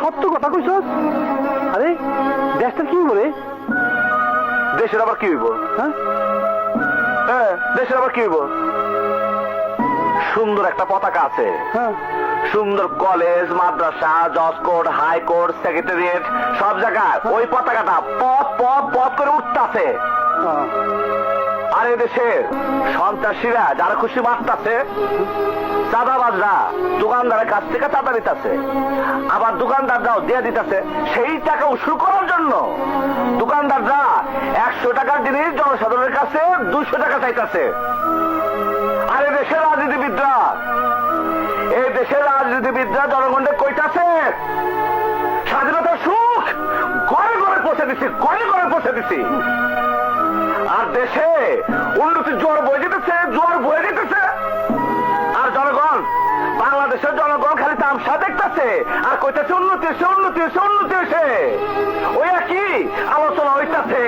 সত্য কথা কইছস? আরে দেশটা কি বলে দেশের আবার কি হইব? হ্যাঁ? হ্যাঁ দেশের আবার কি হইব? সুন্দর একটা পতাকা আছে। হ্যাঁ। সুন্দর কলেজ মাদ্রাসা জজ কোর্ট হাইকোর্ট সেক্রেটারিয়েট সব জায়গায় ওই পতাকাটা পথ পথ পথ করে উঠতেছে। আর এই দেশের সন্ত্রাসীরা যারা খুশি মারতাছে চাঁদাবাজরা দোকানদারের কাছ থেকে চাঁদা নিতেছে, আবার দোকানদাররাও দিয়ে দিতেছে, সেই টাকা উসুল করার জন্য। দোকানদাররা একশো টাকার জিনিস জনসাধারণের কাছে দুশো টাকা চাইতেছে। আর এই দেশের রাজনীতিবিদরা, এই দেশের রাজনীতিবিদরা জনগণকে কইতাছে, স্বাধীনতার সুখ ঘরে ঘরে পৌঁছে দিছি, ঘরে ঘরে পৌঁছে দিছি। আর দেশে উন্নতির জোয়ার বয়ে বাংলাদেশের জনগণ খালি তামসা দেখতেছে আর কইতেছে উন্নতি হয়েছে উন্নতি হয়েছে উন্নতি হয়েছে। ওই একই আলোচনা হইতাছে।